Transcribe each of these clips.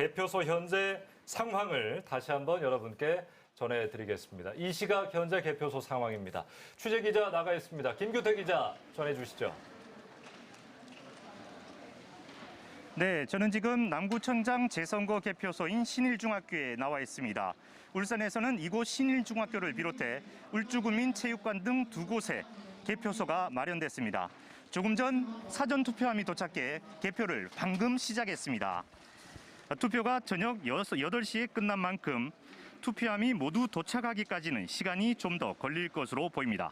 개표소 현재 상황을 다시 한번 여러분께 전해드리겠습니다. 이 시각 현재 개표소 상황입니다. 취재 기자 나가 있습니다. 김규태 기자 전해주시죠. 네, 저는 지금 남구청장 재선거 개표소인 신일중학교에 나와 있습니다. 울산에서는 이곳 신일중학교를 비롯해 울주구민 체육관 등 두 곳에 개표소가 마련됐습니다. 조금 전 사전 투표함이 도착해 개표를 방금 시작했습니다. 투표가 저녁 8시에 끝난 만큼 투표함이 모두 도착하기까지는 시간이 좀 더 걸릴 것으로 보입니다.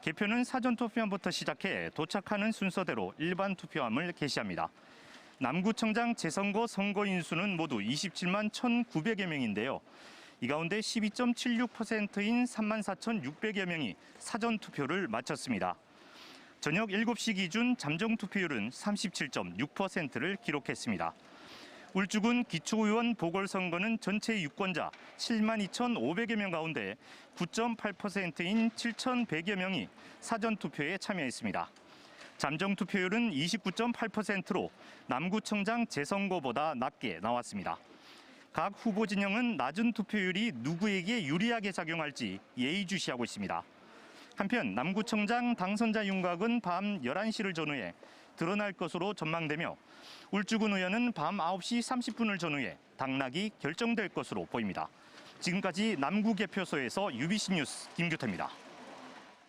개표는 사전 투표함부터 시작해 도착하는 순서대로 일반 투표함을 게시합니다. 남구청장 재선거 선거인 수는 모두 27만 1,900여 명인데요. 이 가운데 12.76%인 3만 4,600여 명이 사전 투표를 마쳤습니다. 저녁 7시 기준 잠정 투표율은 37.6%를 기록했습니다. 울주군 기초의원 보궐선거는 전체 유권자 7만 2,500여 명 가운데 9.8%인 7,100여 명이 사전 투표에 참여했습니다. 잠정 투표율은 29.8%로 남구청장 재선거보다 낮게 나왔습니다. 각 후보 진영은 낮은 투표율이 누구에게 유리하게 작용할지 예의주시하고 있습니다. 한편 남구청장 당선자 윤곽은 밤 11시를 전후해 드러날 것으로 전망되며 울주군 의원은 밤 9시 30분을 전후해 당락이 결정될 것으로 보입니다. 지금까지 남구 개표소에서 UBC 뉴스 김규태입니다.